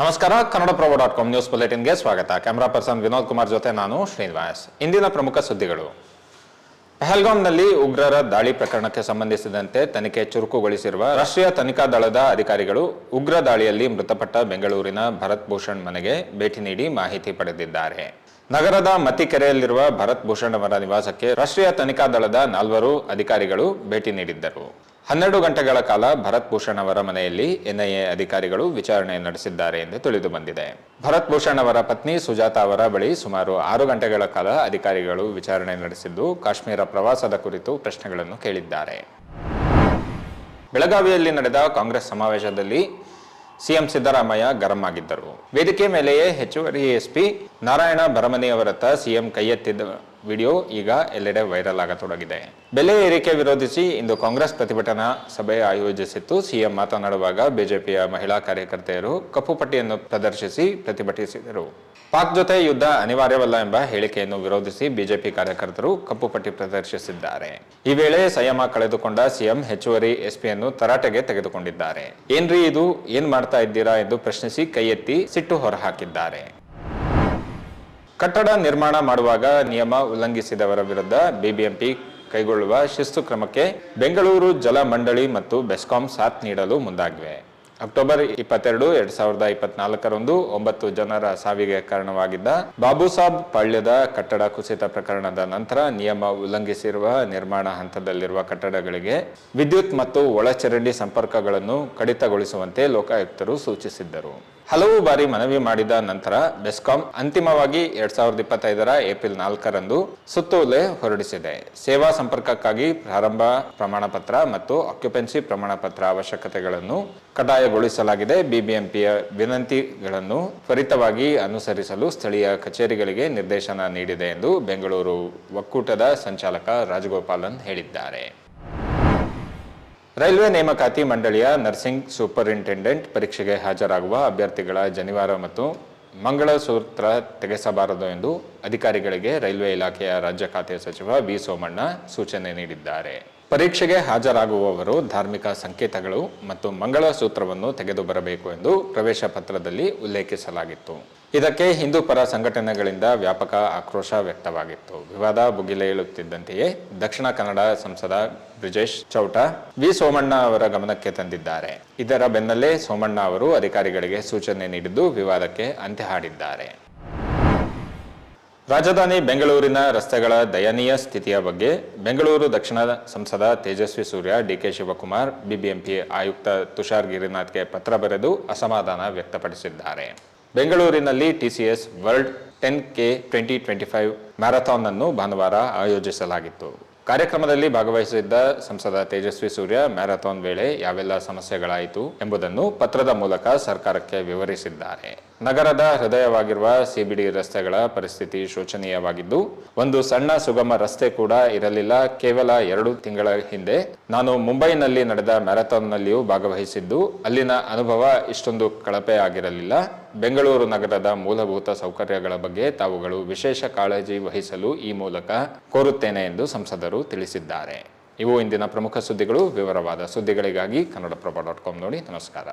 ನಮಸ್ಕಾರ Kannada Prabha dot com news ಬುಲೆಟಿನ್ಗೆ ಸ್ವಾಗತ. Camera person Vinod Kumar ಜೊತೆ ನಾನು ಶ್ರೀನಿವಾಸ್. ಇಂದಿನ ಪ್ರಮುಖ ಸುದ್ದಿಗಳು. ಪಹಲ್ಗಾಮ್ನಲ್ಲಿ ಉಗ್ರರ ದಾಳಿ ಪ್ರಕರಣಕ್ಕೆ ಸಂಬಂಧಿಸಿದಂತೆ ತನಿಖೆ ಚುರುಕುಗೊಳಿಸಿರುವ ರಾಷ್ಟ್ರೀಯ ತನಿಖಾ ದಳದ ಅಧಿಕಾರಿಗಳು ಉಗ್ರ ದಾಳಿಯಲ್ಲಿ ಮೃತಪಟ್ಟ ಬೆಂಗಳೂರಿನ ಭರತ್ ಭೂಷಣ್ ಮನೆಗೆ ಭೇಟಿ ನೀಡಿ ಮಾಹಿತಿ ಪಡೆದಿದ್ದಾರೆ. ನಗರದ ಮತಿಕೆರೆಯಲ್ಲಿರುವ ಭರತ್ ಭೂಷಣ್ ಅವರ ನಿವಾಸಕ್ಕೆ ರಾಷ್ಟ್ರೀಯ ತನಿಖಾ ದಳದ ನಾಲ್ವರು ಅಧಿಕಾರಿಗಳು ಭೇಟಿ ನೀಡಿದ್ದರು. ಹನ್ನೆರಡು ಗಂಟೆಗಳ ಕಾಲ ಭರತ್ ಭೂಷಣ್ ಅವರ ಮನೆಯಲ್ಲಿ ಎನ್ಐಎ ಅಧಿಕಾರಿಗಳು ವಿಚಾರಣೆ ನಡೆಸಿದ್ದಾರೆ ಎಂದು ತಿಳಿದು ಬಂದಿದೆ. ಭರತ್ ಭೂಷಣ್ ಅವರ ಪತ್ನಿ ಸುಜಾತಾ ಅವರ ಬಳಿ ಸುಮಾರು ಆರು ಗಂಟೆಗಳ ಕಾಲ ಅಧಿಕಾರಿಗಳು ವಿಚಾರಣೆ ನಡೆಸಿದ್ದು, ಕಾಶ್ಮೀರ ಪ್ರವಾಸದ ಕುರಿತು ಪ್ರಶ್ನೆಗಳನ್ನು ಕೇಳಿದ್ದಾರೆ. ಬೆಳಗಾವಿಯಲ್ಲಿ ನಡೆದ ಕಾಂಗ್ರೆಸ್ ಸಮಾವೇಶದಲ್ಲಿ ಸಿಎಂ ಸಿದ್ದರಾಮಯ್ಯ ಗರಂ ಆಗಿದ್ದರು ವೇದಿಕೆ ಮೇಲೆಯೇ ಹೆಚ್ಚುವರಿ ಎಸ್ಪಿ ನಾರಾಯಣ ಭರಮನಿ ಅವರತ್ತ ಸಿಎಂ ಕೈಯೆತ್ತಿದ್ದ ವಿಡಿಯೋ ಈಗ ಎಲ್ಲೆಡೆ ವೈರಲ್ ಆಗತೊಡಗಿದೆ. ಬೆಲೆ ಏರಿಕೆ ವಿರೋಧಿಸಿ ಇಂದು ಕಾಂಗ್ರೆಸ್ ಪ್ರತಿಭಟನಾ ಸಭೆ ಆಯೋಜಿಸಿತ್ತು. ಸಿಎಂ ಮಾತನಾಡುವಾಗ ಬಿಜೆಪಿಯ ಮಹಿಳಾ ಕಾರ್ಯಕರ್ತೆಯರು ಕಪ್ಪು ಪಟ್ಟಿಯನ್ನು ಪ್ರದರ್ಶಿಸಿ ಪ್ರತಿಭಟಿಸಿದರು. ಪಾಕ್ ಜೊತೆ ಯುದ್ಧ ಅನಿವಾರ್ಯವಲ್ಲ ಎಂಬ ಹೇಳಿಕೆಯನ್ನು ವಿರೋಧಿಸಿ ಬಿಜೆಪಿ ಕಾರ್ಯಕರ್ತರು ಕಪ್ಪು ಪಟ್ಟಿ ಪ್ರದರ್ಶಿಸಿದ್ದಾರೆ. ಈ ವೇಳೆ ಸಂಯಮ ಕಳೆದುಕೊಂಡ ಸಿಎಂ ಹೆಚ್ಚುವರಿ ಎಸ್ಪಿಯನ್ನು ತರಾಟೆಗೆ ತೆಗೆದುಕೊಂಡಿದ್ದಾರೆ. ಏನ್ರಿ ಇದು? ಏನ್ ಮಾಡ್ತಾ ಇದ್ದೀರಾ ಎಂದು ಪ್ರಶ್ನಿಸಿ ಕೈ ಎತ್ತಿ ಸಿಟ್ಟು ಹೊರಹಾಕಿದ್ದಾರೆ. ಕಟ್ಟಡ ನಿರ್ಮಾಣ ಮಾಡುವಾಗ ನಿಯಮ ಉಲ್ಲಂಘಿಸಿದವರ ವಿರುದ್ಧ ಬಿಬಿಎಂಪಿ ಕೈಗೊಳ್ಳುವ ಶಿಸ್ತು ಕ್ರಮಕ್ಕೆ ಬೆಂಗಳೂರು ಜಲ ಮಂಡಳಿ ಮತ್ತು ಬೆಸ್ಕಾಂ ಸಾಥ್ ನೀಡಲು ಮುಂದಾಗಿವೆ. ಅಕ್ಟೋಬರ್ ಇಪ್ಪತ್ತೆರಡು, ಎರಡ್ ಸಾವಿರದ ಇಪ್ಪತ್ನಾಲ್ಕರಂದು ಒಂಬತ್ತು ಜನರ ಸಾವಿಗೆ ಕಾರಣವಾಗಿದ್ದ ಬಾಬುಸಾಬ್ ಪಾಳ್ಯದ ಕಟ್ಟಡ ಕುಸಿತ ಪ್ರಕರಣದ ನಂತರ ನಿಯಮ ಉಲ್ಲಂಘಿಸಿರುವ ನಿರ್ಮಾಣ ಹಂತದಲ್ಲಿರುವ ಕಟ್ಟಡಗಳಿಗೆ ವಿದ್ಯುತ್ ಮತ್ತು ಒಳಚರಂಡಿ ಸಂಪರ್ಕಗಳನ್ನು ಕಡಿತಗೊಳಿಸುವಂತೆ ಲೋಕಾಯುಕ್ತರು ಸೂಚಿಸಿದ್ದರು. ಹಲವು ಬಾರಿ ಮನವಿ ಮಾಡಿದ ನಂತರ ಬೆಸ್ಕಾಂ ಅಂತಿಮವಾಗಿ ಎರಡ್ ಸಾವಿರದ ಇಪ್ಪತ್ತೈದರ ಏಪ್ರಿಲ್ ನಾಲ್ಕರಂದು ಸುತ್ತೋಲೆ ಹೊರಡಿಸಿದೆ. ಸೇವಾ ಸಂಪರ್ಕಕ್ಕಾಗಿ ಪ್ರಾರಂಭ ಪ್ರಮಾಣ ಪತ್ರ ಮತ್ತು ಆಕ್ಯುಪೆನ್ಸಿ ಪ್ರಮಾಣ ಪತ್ರ ಅವಶ್ಯಕತೆಗಳನ್ನು ಕಡ್ಡಾಯಗೊಳಿಸಲಾಗಿದೆ. ಬಿಬಿಎಂಪಿಯ ವಿನಂತಿಗಳನ್ನು ತ್ವರಿತವಾಗಿ ಅನುಸರಿಸಲು ಸ್ಥಳೀಯ ಕಚೇರಿಗಳಿಗೆ ನಿರ್ದೇಶನ ನೀಡಿದೆ ಎಂದು ಬೆಂಗಳೂರು ಒಕ್ಕೂಟದ ಸಂಚಾಲಕ ರಾಜಗೋಪಾಲನ್ ಹೇಳಿದ್ದಾರೆ. ರೈಲ್ವೆ ನೇಮಕಾತಿ ಮಂಡಳಿಯ ನರ್ಸಿಂಗ್ ಸೂಪರಿಂಟೆಂಡೆಂಟ್ ಪರೀಕ್ಷೆಗೆ ಹಾಜರಾಗುವ ಅಭ್ಯರ್ಥಿಗಳ ಜನಿವಾರ ಮತ್ತು ಮಂಗಳಸೂತ್ರ ತೆಗೆಸಬಾರದು ಎಂದು ಅಧಿಕಾರಿಗಳಿಗೆ ರೈಲ್ವೆ ಇಲಾಖೆಯ ರಾಜ್ಯ ಖಾತೆ ಸಚಿವ ವಿ ಸೋಮಣ್ಣ ಸೂಚನೆ ನೀಡಿದ್ದಾರೆ. ಪರೀಕ್ಷೆಗೆ ಹಾಜರಾಗುವವರು ಧಾರ್ಮಿಕ ಸಂಕೇತಗಳು ಮತ್ತು ಮಂಗಳಸೂತ್ರವನ್ನು ತೆಗೆದು ಬರಬೇಕು ಎಂದು ಪ್ರವೇಶ ಪತ್ರದಲ್ಲಿ ಉಲ್ಲೇಖಿಸಲಾಗಿತ್ತು. ಇದಕ್ಕೆ ಹಿಂದೂ ಪರ ಸಂಘಟನೆಗಳಿಂದ ವ್ಯಾಪಕ ಆಕ್ರೋಶ ವ್ಯಕ್ತವಾಗಿತ್ತು. ವಿವಾದ ಬುಗಿಲೇಳುತ್ತಿದ್ದಂತೆಯೇ ದಕ್ಷಿಣ ಕನ್ನಡ ಸಂಸದ ಬ್ರಿಜೇಶ್ ಚೌಟ ವಿ ಸೋಮಣ್ಣ ಅವರ ಗಮನಕ್ಕೆ ತಂದಿದ್ದಾರೆ. ಇದರ ಬೆನ್ನಲ್ಲೇ ಸೋಮಣ್ಣ ಅವರು ಅಧಿಕಾರಿಗಳಿಗೆ ಸೂಚನೆ ನೀಡಿದ್ದು ವಿವಾದಕ್ಕೆ ಅಂತ್ಯ ಹಾಡಿದ್ದಾರೆ ರಾಜಧಾನಿ ಬೆಂಗಳೂರಿನ ರಸ್ತೆಗಳ ದಯನೀಯ ಸ್ಥಿತಿಯ ಬಗ್ಗೆ ಬೆಂಗಳೂರು ದಕ್ಷಿಣ ಸಂಸದ ತೇಜಸ್ವಿ ಸೂರ್ಯ ಡಿಕೆ ಶಿವಕುಮಾರ್, ಬಿಬಿಎಂಪಿ ಆಯುಕ್ತ ತುಷಾರ್ ಗಿರಿನಾಥ್ಗೆ ಪತ್ರ ಬರೆದು ಅಸಮಾಧಾನ ವ್ಯಕ್ತಪಡಿಸಿದ್ದಾರೆ. ಬೆಂಗಳೂರಿನಲ್ಲಿ TCS world ten K twenty twenty five marathon ಅನ್ನು ಭಾನುವಾರ ಆಯೋಜಿಸಲಾಗಿತ್ತು. ಕಾರ್ಯಕ್ರಮದಲ್ಲಿ ಭಾಗವಹಿಸಿದ್ದ ಸಂಸದ ತೇಜಸ್ವಿ ಸೂರ್ಯ, ಮ್ಯಾರಥಾನ್ ವೇಳೆ ಯಾವೆಲ್ಲ ಸಮಸ್ಯೆಗಳಾಯಿತು ಎಂಬುದನ್ನು ಪತ್ರದ ಮೂಲಕ ಸರ್ಕಾರಕ್ಕೆ ವಿವರಿಸಿದ್ದಾರೆ. ನಗರದ ಹೃದಯವಾಗಿರುವ ಸಿಬಿಡಿ ರಸ್ತೆಗಳ ಪರಿಸ್ಥಿತಿ ಶೋಚನೀಯವಾಗಿದ್ದು, ಒಂದು ಸಣ್ಣ ಸುಗಮ ರಸ್ತೆ ಕೂಡ ಇರಲಿಲ್ಲ. ಕೇವಲ ಎರಡು ತಿಂಗಳ ಹಿಂದೆ ನಾನು ಮುಂಬೈನಲ್ಲಿ ನಡೆದ ಮ್ಯಾರಥಾನ್ನಲ್ಲಿಯೂ ಭಾಗವಹಿಸಿದ್ದು, ಅಲ್ಲಿನ ಅನುಭವ ಇಷ್ಟೊಂದು ಕಳಪೆ ಆಗಿರಲಿಲ್ಲ. ಬೆಂಗಳೂರು ನಗರದ ಮೂಲಭೂತ ಸೌಕರ್ಯಗಳ ಬಗ್ಗೆ ತಾವುಗಳು ವಿಶೇಷ ಕಾಳಜಿ ವಹಿಸಲು ಈ ಮೂಲಕ ಕೋರುತ್ತೇನೆ ಎಂದು ಸಂಸದರು ತಿಳಿಸಿದ್ದಾರೆ. ಇವು ಇಂದಿನ ಪ್ರಮುಖ ಸುದ್ದಿಗಳು. ವಿವರವಾದ ಸುದ್ದಿಗಳಿಗಾಗಿ ಕನ್ನಡಪ್ರಭ ಡಾಟ್ ಕಾಮ್ ನೋಡಿ. ನಮಸ್ಕಾರ.